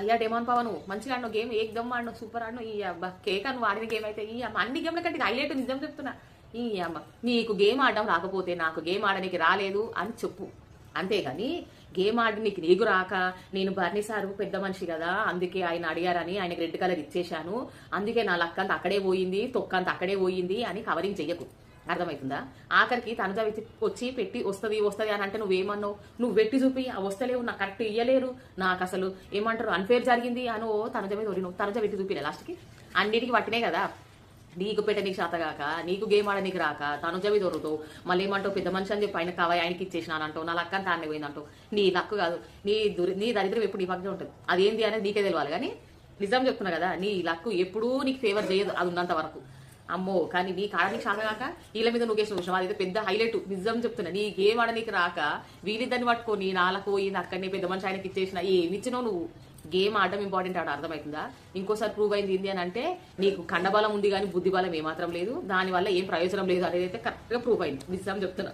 అయ్యా డెమాన్ పవన్ మంచిగా ఆడినావు game ఏకదమ్ ఆడినావు super ఆడినావు. ఈ అబ్బా కేక్ అని వాడిన గేమ్ అయితే ఈ అమ్మ అన్ని గేమ్ల కంటే హైలైట్ నిజం చెప్తున్నా. ఈ అమ్మ నీకు గేమ్ ఆడడం రాకపోతే నాకు గేమ్ ఆడడానికి రాలేదు అని చెప్పు. అంతేగాని గేమ్ ఆడి నీకు నీకు రాక నేను బర్నీ సారు పెద్ద మనిషి కదా అందుకే ఆయన అడిగారని ఆయనకి రెడ్ కలర్ ఇచ్చేశాను. అందుకే నా లక్కంతా అక్కడే పోయింది తొక్కంత అక్కడే పోయింది అని కవరింగ్ చెయ్యకు. అర్థమవుతుందా ఆఖరికి తనుజ వచ్చి పెట్టి వస్తుంది వస్తుంది అని అంటే నువ్వేమన్నావు? నువ్వు పెట్టి చూపి వస్తలేవు నాకు కరెక్ట్ ఇయ్యలేరు. నాకు అసలు ఏమంటారు? అన్ఫేర్ జరిగింది అని ఓ తనుజ మీద ఒరి నువ్వు తనుజ పెట్టి చూపిలే లాస్ట్కి అన్నిటికీ పట్టినే కదా. నీకు పెట్ట నీకు శాతగాక నీకు గేమ్ ఆడనీకి రాక తనుజ మీద దొరుకుతావు మళ్ళీ ఏమంటావు? పెద్ద మనిషి అని చెప్పి ఆయన కావాలి ఆయనకి ఇచ్చేసినానంటావు నా లక్క దాన్ని పోయిందంటావు. నీ లక్కు కాదు నీ దురి నీ దరిద్రం ఎప్పుడు నీ పక్కనే ఉంటుంది. అదేంది అనేది నీకే తెలియాలి కానీ నిజం చెప్తున్నా కదా నీ లక్కు ఎప్పుడూ నీకు ఫేవర్ చేయదు అది ఉన్నంత వరకు. అమ్మో కానీ నీ ఆడనీకి శాతగాక వీళ్ళ మీద నువ్వు కేసు చూసినావు అదైతే పెద్ద హైలైట్ నిజం చెప్తున్నా. నీ గేమ్ ఆడనీకి రాక వీళ్ళిద్దరిని పట్టుకొని నాలకు ఈయన అక్కడనే పెద్ద మనిషి ఆయనకి ఇచ్చేసిన ఏమి ఇచ్చినావు నువ్వు. గేమ్ ఆడడం ఇంపార్టెంట్ ఆడ అర్థమవుతుందా? ఇంకోసారి ప్రూవ్ అయింది ఏంటి అని అంటే నీకు కండబలం ఉంది కానీ బుద్ధి బలం ఏమాత్రం లేదు. దానివల్ల ఏం ప్రయోజనం లేదు అనేది అయితే కరెక్ట్గా ప్రూవ్ అయింది. నిజం చెప్తున్నా.